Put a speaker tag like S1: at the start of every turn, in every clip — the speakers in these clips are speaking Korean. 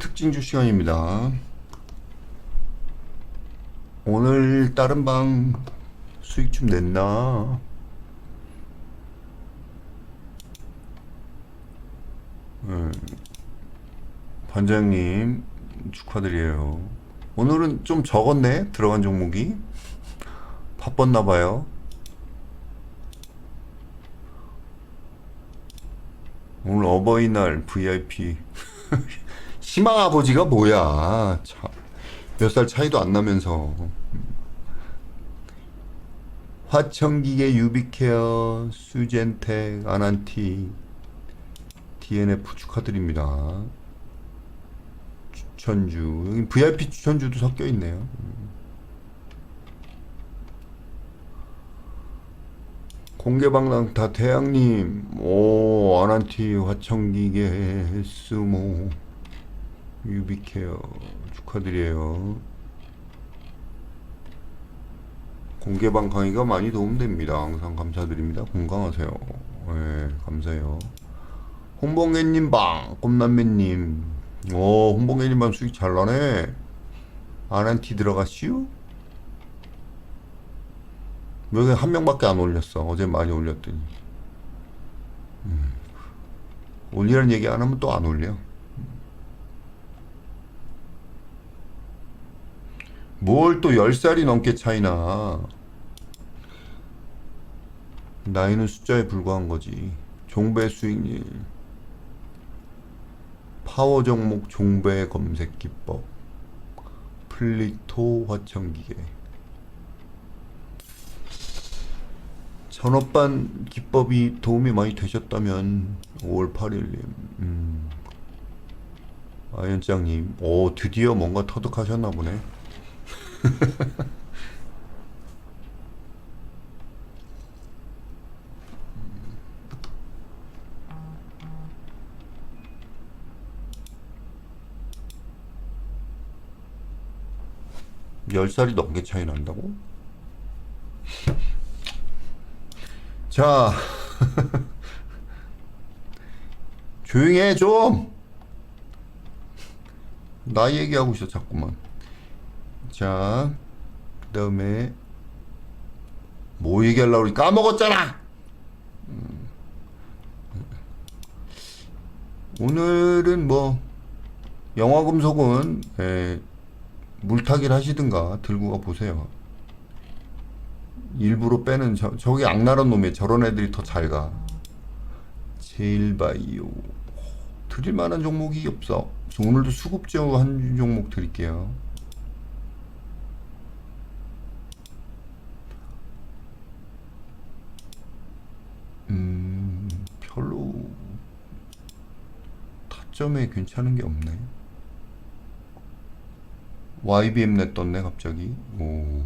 S1: 오늘의 특징 주 시간입니다. 오늘 다른 방 수익 좀 냈나? 음, 반장님 축하드려요. 오늘은 좀 적었네 들어간 종목이 바빴나 봐요. 오늘 어버이날 VIP 희망 아버지가 뭐야? 몇 살 차이도 안 나면서. 화청기계 유비케어, 수젠텍, 아난티, DNF 축하드립니다. 추천주. 여기 VIP 추천주도 섞여 있네요. 공개방랑 다 대양님, 오, 아난티, 화청기계, 스모, 유비케어 축하드려요. 공개방 강의가 많이 도움됩니다. 항상 감사드립니다. 건강하세요. 예, 감사해요. 홍봉애님 방, 꼼남매님. 오, 홍봉애님 방 수익 잘 나네. 아난티 들어가시오? 여기 한 명밖에 안 올렸어. 어제 많이 올렸더니. 음. 올리라는 얘기 안 하면 또 안 올려. 뭘 또 10살이 넘게 차이나. 나이는 숫자에 불과한 거지. 종배 수익률. 파워 종목 종배 검색 기법. 플리토 화청기계. 전업반 기법이 도움이 많이 되셨다면 5월 8일님 음. 아연장님 오 드디어 뭔가 터득하셨나 보네 열 살이 넘게 차이 난다고? 자, 조용히 해, 좀! 나 얘기하고 있어, 자꾸만. 자, 그 다음에, 뭐 얘기하려고 우리 까먹었잖아! 음. 오늘은 뭐, 영화 금속은, 에, 물타기를 하시든가 들고 가 보세요. 일부러 빼는 저, 저기 악랄한 놈이 저런 애들이 더 잘 가. 제일바이오 드릴 만한 종목이 없어. 오늘도 수급제어 한 종목 드릴게요. 음, 별로 타점에 괜찮은 게 없네. YBM 넷 떴네 갑자기. 오.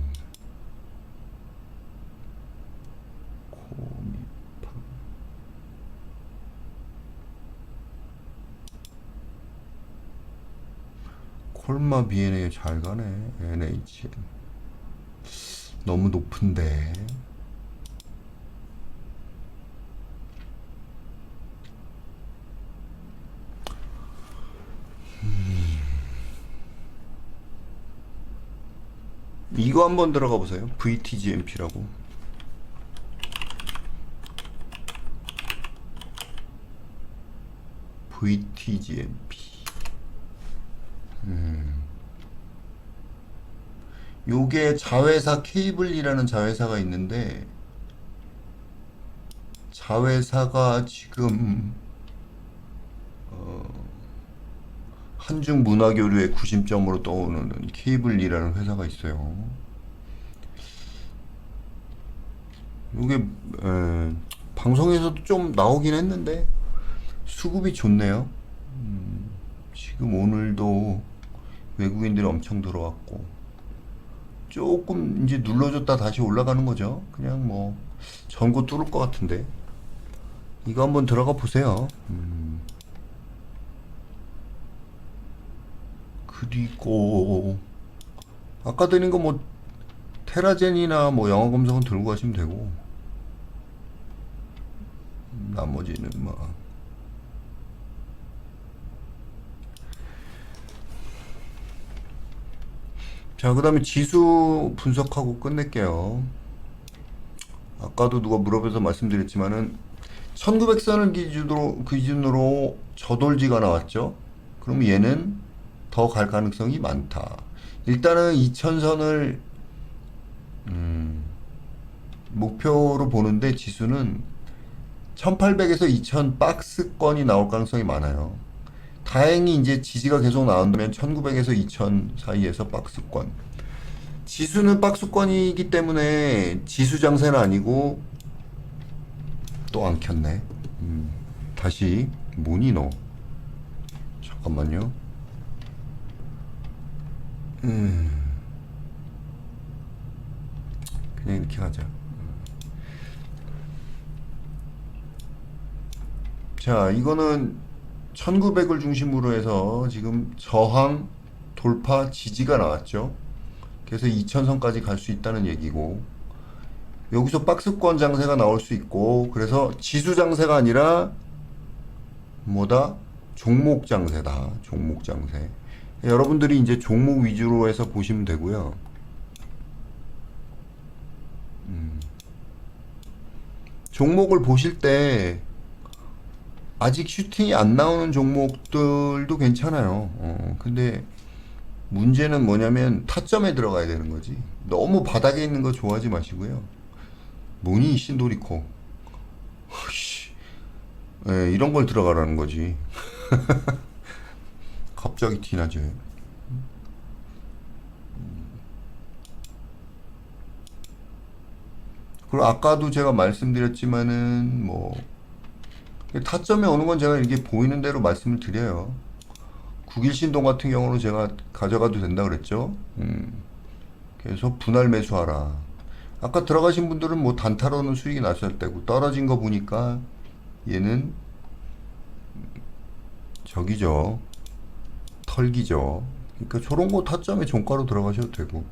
S1: 콜마 BNA 잘 가네. NHN. 너무 높은데. 음. 이거 한번 들어가 보세요. VTGMP라고. VTGMP. 음. 요게 자회사 케이블이라는 자회사가 있는데 자회사가 지금 어, 한중 문화교류의 구심점으로 떠오르는 케이블이라는 회사가 있어요. 요게 에, 방송에서도 좀 나오긴 했는데 수급이 좋네요. 음, 지금 오늘도 외국인들이 엄청 들어왔고 조금 이제 눌러줬다 다시 올라가는 거죠. 그냥 뭐 전고 뚫을 것 같은데 이거 한번 들어가 보세요. 음. 그리고 아까 드린 거 뭐 테라젠이나 뭐 영화 검색은 들고 가시면 되고 나머지는 뭐 자, 그 다음에 지수 분석하고 끝낼게요. 아까도 누가 물어봐서 말씀드렸지만은 1900선을 기준으로, 기준으로 저돌지가 나왔죠. 그럼 얘는 더 갈 가능성이 많다. 일단은 2000선을 음, 목표로 보는데 지수는 1800에서 2000 박스권이 나올 가능성이 많아요. 다행히 이제 지지가 계속 나온다면 1900에서 2000 사이에서 박스권. 지수는 박스권이기 때문에 지수 장세는 아니고 또 안 켰네. 음, 다시 뭐니 너? 잠깐만요. 음, 그냥 이렇게 하자. 자, 이거는 1900을 중심으로 해서 지금 저항 돌파 지지가 나왔죠. 그래서 2000선까지 갈 수 있다는 얘기고 여기서 박스권 장세가 나올 수 있고 그래서 지수 장세가 아니라 뭐다? 종목 장세다. 종목 장세. 여러분들이 이제 종목 위주로 해서 보시면 되고요. 음. 종목을 보실 때 아직 슈팅이 안 나오는 종목들도 괜찮아요. 어, 근데 문제는 뭐냐면 타점에 들어가야 되는 거지. 너무 바닥에 있는 거 좋아하지 마시고요. 뭐니 신도리코. 씨. 예, 이런 걸 들어가라는 거지. 갑자기 티나죠. 그리고 아까도 제가 말씀드렸지만은 뭐 타점에 오는 건 제가 이렇게 보이는 대로 말씀을 드려요. 국일신동 같은 경우는 제가 가져가도 된다 그랬죠. 음. 그래서 분할 매수하라. 아까 들어가신 분들은 뭐 단타로는 수익이 났을 때고 떨어진 거 보니까 얘는 저기죠. 털기죠. 그러니까 저런 거 타점에 종가로 들어가셔도 되고.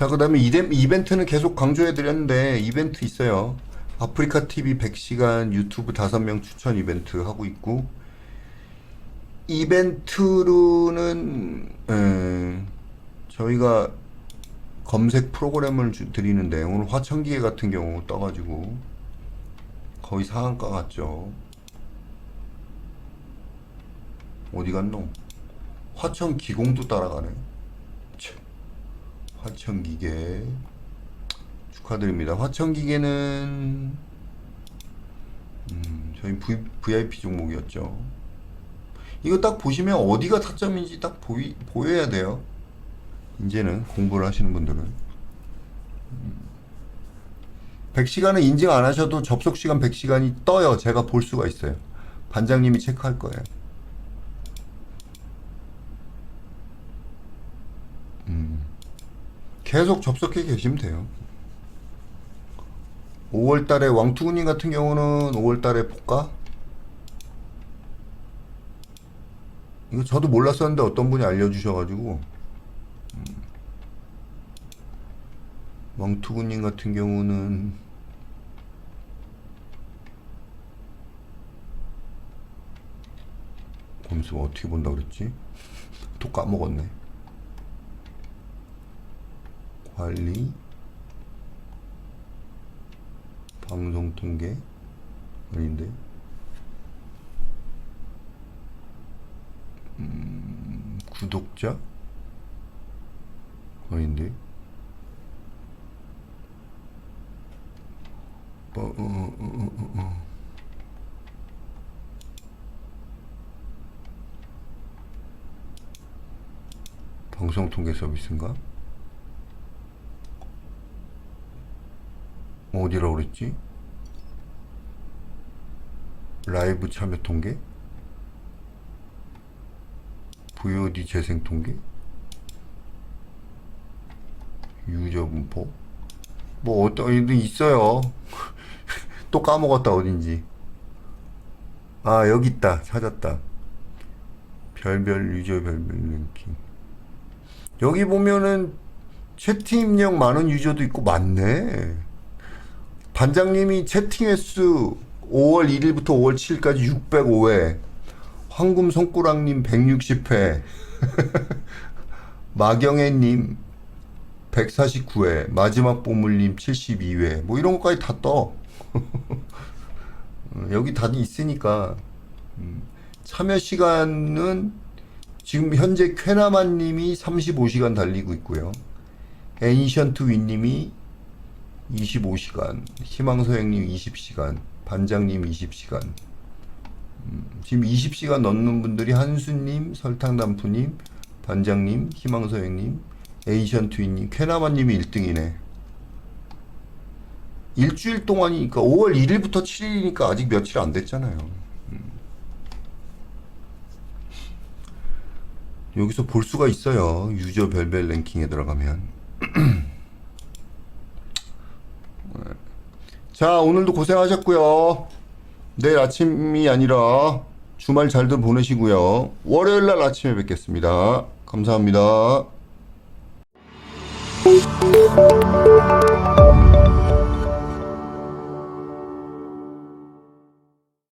S1: 자, 그 다음에 이벤트는 계속 강조해 드렸는데, 이벤트 있어요. 아프리카 TV 100시간 유튜브 5명 추천 이벤트 하고 있고, 이벤트로는, 에, 저희가 검색 프로그램을 주- 드리는데, 오늘 화천기계 같은 경우 떠가지고, 거의 상한가 같죠. 어디 갔노? 화천 기공도 따라가네. 참. 화천기계 축하드립니다. 화천기계는 음, 저희 v, VIP 종목이었죠. 이거 딱 보시면 어디가 타점인지 딱 보이, 보여야 돼요. 이제는 공부를 하시는 분들은. 음. 100시간은 인증 안 하셔도 접속 시간 100시간이 떠요. 제가 볼 수가 있어요. 반장님이 체크할 거예요. 계속 접속해 계시면 돼요. 5월 달에 왕투구님 같은 경우는 5월 달에 볼까? 이거 저도 몰랐었는데 어떤 분이 알려주셔가지고 음. 왕투구님 같은 경우는 검수 어떻게 본다 그랬지? 또 까먹었네. 관리 방송 통계 아닌데 음, 구독자 아닌데 어, 어, 어, 어, 어, 어. 방송 통계 서비스인가? 어디라고 그랬지? 라이브 참여 통계? VOD 재생 통계? 유저 분포? 뭐 어떤 게 있어요. 또 까먹었다 어딘지. 아 여기 있다 찾았다. 별별 유저 별별 랭킹. 여기 보면은 채팅 입력 많은 유저도 있고 많네. 반장님이 채팅 횟수 5월 1일부터 5월 7일까지 605회, 황금 손가락님 160회. 마경애님 149회. 마지막 보물님 72회. 뭐 이런 것까지 다 떠. 어, 여기 다 있으니까. 음, 참여 시간은 지금 현재 쾌나만님이 35시간 달리고 있고요. 애니션트 윈님이 25시간, 희망소행님 20시간, 반장님 20시간. 음, 지금 20시간 넘는 분들이 한수님, 설탕담프님, 반장님, 희망소행님, 에이션트윈님, 쾌나마님이 1등이네. 일주일 동안이니까 5월 1일부터 7일이니까 아직 며칠 안 됐잖아요. 음. 여기서 볼 수가 있어요. 유저 별별 랭킹에 들어가면. 자, 오늘도 고생하셨고요. 내일 아침이 아니라 주말 잘들 보내시고요. 월요일 날 아침에 뵙겠습니다. 감사합니다.